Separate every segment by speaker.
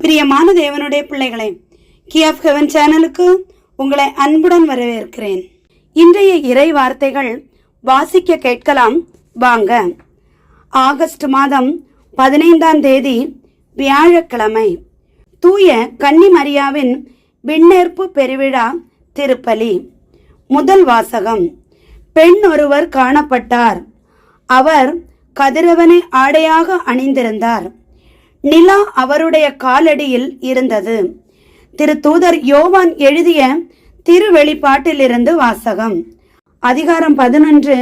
Speaker 1: பிரியமான தேவனுடைய பிள்ளைகளே கி ஆஃப் ஹெவன் சேனலுக்கு உங்களை அன்புடன் வரவேற்கிறேன். இன்றைய இறை வார்த்தைகள் வாசிக்க கேட்கலாம். வாங்க. ஆகஸ்ட் மாதம் பதினைந்தாம் தேதி வியாழக்கிழமை. தூய கன்னிமரியாவின் விண்ணேற்பு பெருவிழா திருப்பலி. முதல் வாசகம். பெண் ஒருவர் காணப்பட்டார். அவர் கதிரவனை ஆடையாக அணிந்திருந்தார். நிலா அவருடைய காலடியில் இருந்தது. திரு தூதர் யோவான் எழுதிய திருவெளிப்பாட்டிலிருந்து வாசகம். அதிகாரம் பதினொன்று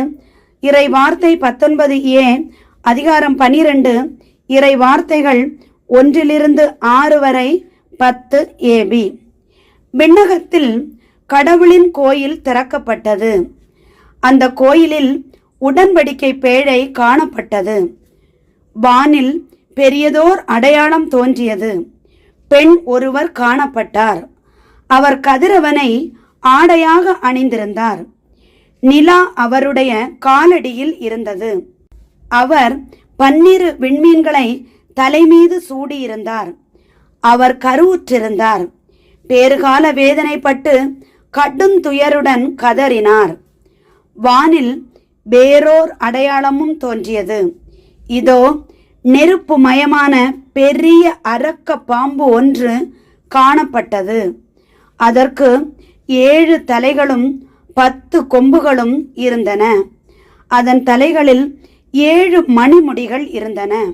Speaker 1: இறை வார்த்தை பத்தொன்பது ஏ அதிகாரம் பனிரெண்டு இறை வார்த்தைகள் ஒன்றிலிருந்து ஆறு வரை பத்து ஏபி விண்ணகத்தில் கடவுளின் கோயில் திறக்கப்பட்டது. அந்த கோயிலில் உடன்படிக்கை பேழை காணப்பட்டது. வானில் பெரியதோர் அடையாளம் தோன்றியது. பெண் ஒருவர் காணப்பட்டார். அவர் கதிரவனை ஆடையாக அணிந்திருந்தார். நிலா அவருடைய காலடியில் இருந்தது. அவர் பன்னிரு விண்மீன்களை தலைமீது சூடியிருந்தார். அவர் கருவுற்றிருந்தார். பேறுகால வேதனைப்பட்டு கடும் துயருடன் கதறினார். வானில் வேறோர் அடையாளமும் தோன்றியது. இதோ நெருப்பு மயமான பெரிய அரக்க பாம்பு ஒன்று காணப்பட்டது. அதற்கு ஏழு தலைகளும் பத்து கொம்புகளும் இருந்தன. அதன் தலைகளில் ஏழு மணிமுடிகள் இருந்தன.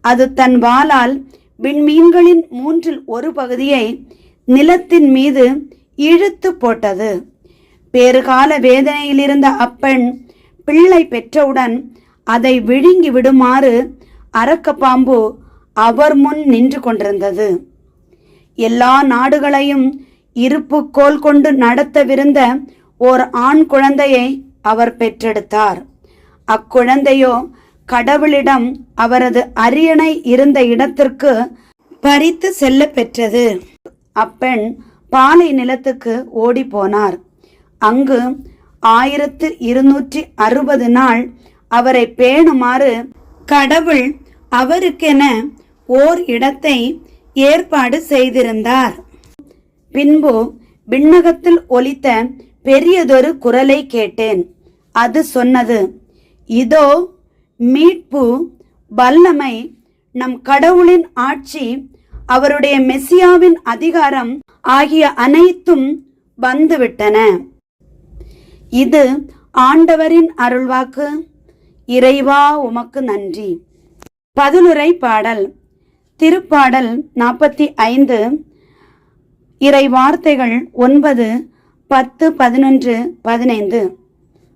Speaker 1: அது தன் வாளால் விண்மீன்களின் மூன்றில் ஒரு பகுதியை நிலத்தின் மீது இழுத்து போட்டது. பேறுகால வேதனையில் இருந்த அப்பெண் பிள்ளை பெற்றவுடன் அதை விழுங்கி விடுமாறு அரக்க பாம்பு அவர் முன் நின்று கொண்டிருந்தது. எல்லா நாடுகளையும் இருப்பு கோல் கொண்டு நடத்தவிருந்த ஓர் ஆண் குழந்தையை அவர் பெற்றெடுத்தார். அக்குழந்தையோ கடவுளிடம் அவரது அரியணை இருந்த இடத்திற்கு பறித்து செல்ல பெற்றது. அப்பெண் பாலை நிலத்துக்கு ஓடி போனார். அங்கு ஆயிரத்து இருநூற்றி அறுபது நாள் அவரை பேணுமாறு கடவுள் அவருக்கென ஓர் இடத்தை ஏற்பாடு செய்திருந்தார். பின்பு விண்ணகத்தில் ஒலித்த பெரியதொரு குரலை கேட்டேன். அது சொன்னது இதோ மீட்பு வல்லமை நம் கடவுளின் ஆட்சி அவருடைய மெசியாவின் அதிகாரம் ஆகிய அனைத்தும் வந்துவிட்டன. இது ஆண்டவரின் அருள்வாக்கு. இறைவா உமக்கு நன்றி. பதிலுரை பாடல். திருப்பாடல் நாற்பத்தி ஐந்து. இறை வார்த்தைகள் ஒன்பது பத்து பதினொன்று பதினைந்து.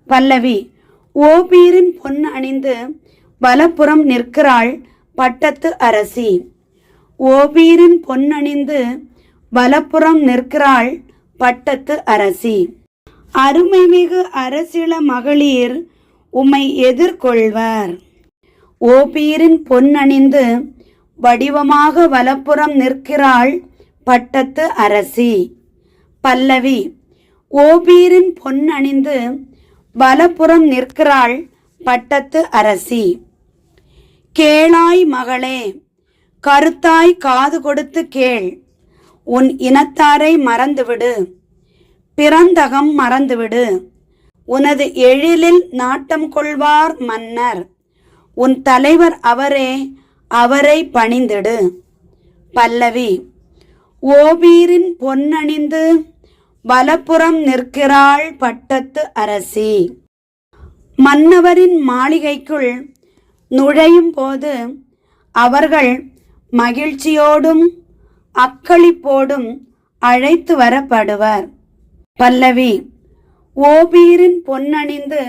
Speaker 1: பல்லவி ஓபீரின் பொன் அணிந்து வலப்புறம் நிற்கிறாள் பட்டத்து அரசி. ஓபீரின் பொன் அணிந்து வலப்புறம் நிற்கிறாள் பட்டத்து அரசி. அருமைமிகு அரசிள மகளிர் உம்மை எதிர்கொள்வர். ஓபீரின் பொன்னணிந்து வடிவமாக வலப்புறம் நிற்கிறாள் பட்டத்து அரசி. பல்லவி ஓபீரின் பொன்னணிந்து வலப்புறம் நிற்கிறாள் பட்டத்து அரசி. கேளாய் மகளே கருத்தாய் காது கொடுத்து கேள். உன் இனத்தாரை மறந்துவிடு. பிறந்தகம் மறந்துவிடு. உனது எழிலில் நாட்டம் கொள்வார் மன்னர். உன் தலைவர் அவரே அவரை பணிந்திடு. பல்லவி ஓபீரின் பொன்னணிந்து வலப்புறம் நிற்கிறாள் பட்டத்து அரசி. மன்னவரின் மாளிகைக்குள் நுழையும் போது அவர்கள் மகிழ்ச்சியோடும் அக்களிப்போடும் அழைத்து வரப்படுவர். பல்லவி ஓபீரின் பொன்னணிந்து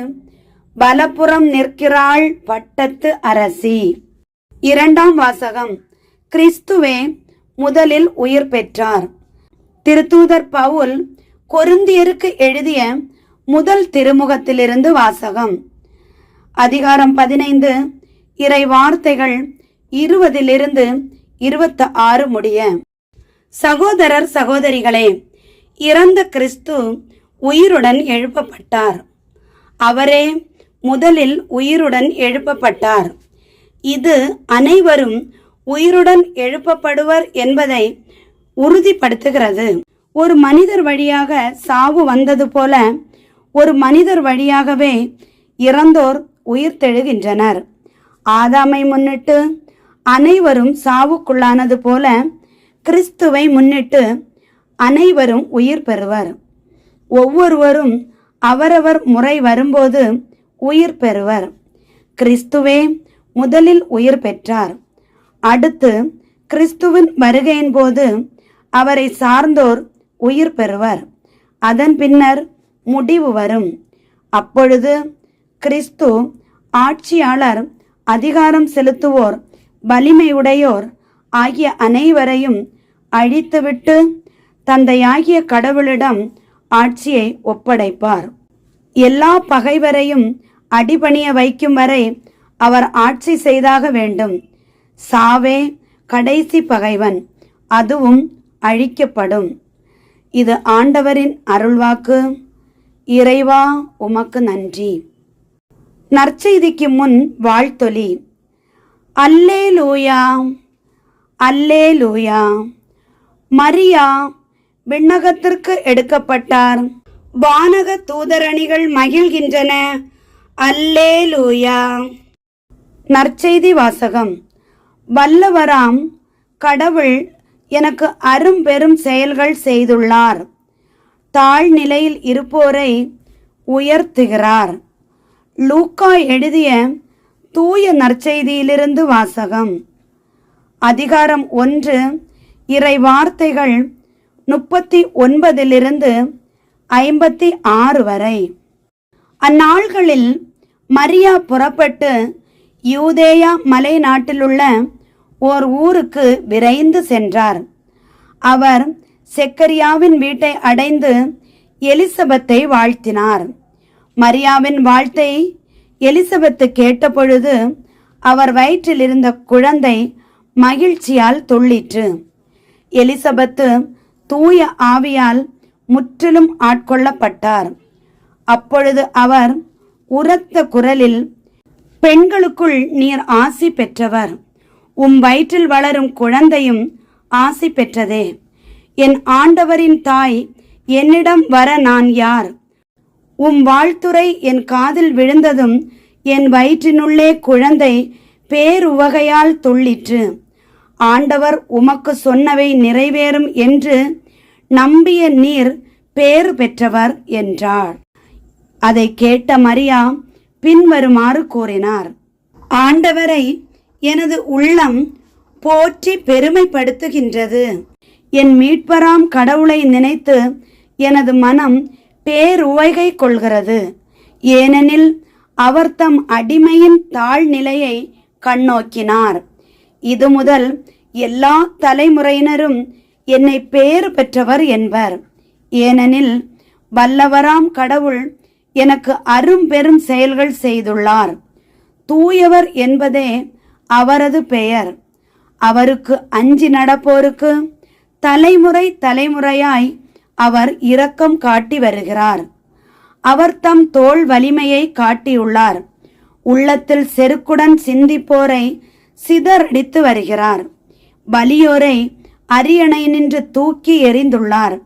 Speaker 1: வலப்புறம் நிற்கிறாள் வட்டத்து அரசி. இரண்டாம் வாசகம். கிறிஸ்துவே முதலில் உயிர் பெற்றார். திருத்தூதர் பவுல் கொருந்தியருக்கு எழுதிய முதல் திருமுகத்திலிருந்து வாசகம். அதிகாரம் பதினைந்து இறை வார்த்தைகள் இருபதிலிருந்து இருபத்தி ஆறு முடிய. சகோதரர் சகோதரிகளே இறந்த கிறிஸ்து உயிருடன் எழுப்பப்பட்டார். அவரே முதலில் உயிருடன் எழுப்பப்பட்டார். இது அனைவரும் உயிருடன் எழுப்பப்படுவர் என்பதை உறுதிப்படுத்துகிறது. ஒரு மனிதர் வழியாக சாவு வந்தது போல ஒரு மனிதர் வழியாகவே இறந்தோர் உயிர் தெழுகின்றனர். ஆதாமை முன்னிட்டு அனைவரும் சாவுக்குள்ளானது போல கிறிஸ்துவை முன்னிட்டு அனைவரும் உயிர் பெறுவர். ஒவ்வொருவரும் அவரவர் முறை வரும்போது உயிர் பெறுவர். கிறிஸ்துவே முதலில் உயிர் பெற்றார். அடுத்து கிறிஸ்துவின் வருகையின் போது அவரை சார்ந்தோர் உயிர் பெறுவர். அதன் பின்னர் முடிவு வரும். அப்பொழுது கிறிஸ்து ஆட்சியாளர் அதிகாரம் செலுத்துவோர் வலிமையுடையோர் ஆகிய அனைவரையும் அழித்துவிட்டு தந்தையாகிய கடவுளிடம் ஆட்சியை ஒப்படைப்பார். எல்லா பகைவரையும் அடிபணிய வைக்கும் வரை அவர் ஆட்சி செய்தாக வேண்டும். சாவே கடைசி பகைவன் அதுவும் அழிக்கப்படும். இது ஆண்டவரின் அருள்வாக்கு. இறைவா உமக்கு நன்றி. நற்செய்திக்கு முன் வாழ்த்தொலி. அல்லே லூயா அல்லே லூயா மரியா விண்ணகத்திற்கு எடுக்கப்பட்டார். வானக தூதரணிகள் மகிழ்கின்றன. அல்லே லூயா நற்செய்தி வாசகம். வல்லவராம் கடவுள் எனக்கு அரும் பெரும் செயல்கள் செய்துள்ளார். தாழ்நிலையில் இருப்போரை உயர்த்துகிறார். லூக்கா எழுதிய தூய நற்செய்தியிலிருந்து வாசகம். அதிகாரம் ஒன்று இறை வார்த்தைகள் முப்பத்தி ஒன்பதிலிருந்து ஐம்பத்தி ஆறு வரை. அந்நாள்களில் மரியா புறப்பட்டு யூதேயா மலை நாட்டிலுள்ள ஓர் ஊருக்கு விரைந்து சென்றார். அவர் செக்கரியாவின் வீட்டை அடைந்து எலிசபெத்தை வாழ்த்தினார். மரியாவின் வாழ்த்தை எலிசபெத்து கேட்டபொழுது அவர் வயிற்றில் இருந்த குழந்தை மகிழ்ச்சியால் துள்ளிற்று எலிசபெத்து தூய ஆவியால் முற்றிலும் ஆட்கொள்ளப்பட்டார். அப்பொழுது அவர் உரத்த குரலில் பெண்களுக்குள் நீர் ஆசி பெற்றவர். உம் வயிற்றில் வளரும் குழந்தையும் ஆசி பெற்றதே. என் ஆண்டவரின் தாய் என்னிடம் வர நான் யார்? உம் வாழ்த்துரை என் காதில் விழுந்ததும் என் வயிற்றினுள்ளே குழந்தை பேருவகையால் துள்ளிற்று. ஆண்டவர் உமக்கு சொன்னவை நிறைவேறும் என்று நம்பிய நீர் பேறு பெற்றவர் என்றார். அதை கேட்ட மரியா பின்வருமாறு கூறினார். ஆண்டவரை எனது உள்ளம் போற்றி பெருமைப்படுத்துகின்றது. என் மீட்பராம் கடவுளை நினைத்து எனது மனம் பேருவகை கொள்கிறது. ஏனெனில் அவர் தம் அடிமையின் தாழ்நிலையை கண்ணோக்கினார். இது முதல் எல்லா தலைமுறையினரும் என்னை பேறு பெற்றவர் என்பர். ஏனெனில் வல்லவராம் கடவுள் எனக்கு அரும் பெரும் செயல்கள் செய்துள்ளார். தூயவர் என்பதே அவரது பெயர். அவருக்கு அஞ்சி நடப்போருக்கு தலைமுறை தலைமுறையாய் அவர் இரக்கம் காட்டி வருகிறார். அவர் தம் தோல் வலிமையை காட்டியுள்ளார். உள்ளத்தில் செருக்குடன் சிந்திப்போரை சிதறடித்து வருகிறார். வலியோரை அரியணை நின்று தூக்கி எறிந்துள்ளார்.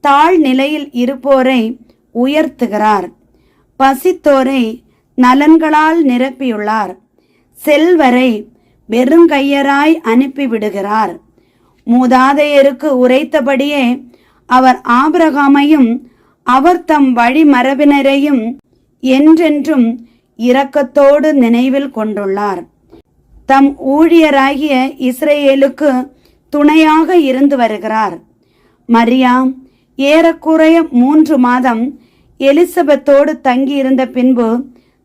Speaker 1: தாழ் நிலையில் இருப்போரை உயர்த்துகிறார். பசித்தோரை நலன்களால் நிரப்பியுள்ளார். செல்வரை வெறுங்கையராய் அனுப்பிவிடுகிறார். மூதாதையருக்கு உரைத்தபடியே அவர் ஆபிரகாமையும் அவர் தம் வழிமரபினரையும் என்றென்றும் இரக்கத்தோடு நினைவில் கொண்டுள்ளார். தம் ஊழியராகிய இஸ்ரேலுக்கு துணையாக இருந்து வருகிறார். மரியாம் ஏறக்குறைய மூன்று மாதம் எலிசபெத்தோடு தங்கியிருந்த பின்பு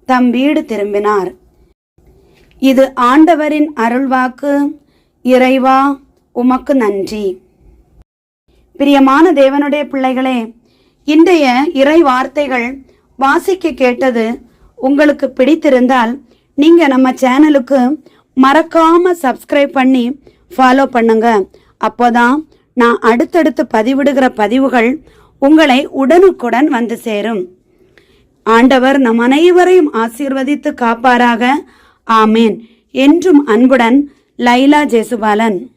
Speaker 1: தம் வீடு திரும்பினார். இது ஆண்டவரின் அருள்வாக்கு. இறைவா உமக்கு நன்றி. பிரியமான தேவனுடைய பிள்ளைகளே இன்றைய இறை வார்த்தைகள் வாசிக்க கேட்டது உங்களுக்கு பிடித்திருந்தால் நீங்க நம்ம சேனலுக்கு மறக்காம சப்ஸ்கிரைப் பண்ணி ஃபாலோ பண்ணுங்க. அப்போதான் நான் அடுத்தடுத்து பதிவிடுகிற பதிவுகள் உங்களை உடனுக்குடன் வந்து சேரும். ஆண்டவர் நம் அனைவரையும் ஆசீர்வதித்து காப்பாராக. ஆமேன். என்றும் அன்புடன் லைலா ஜெசுபாலன்.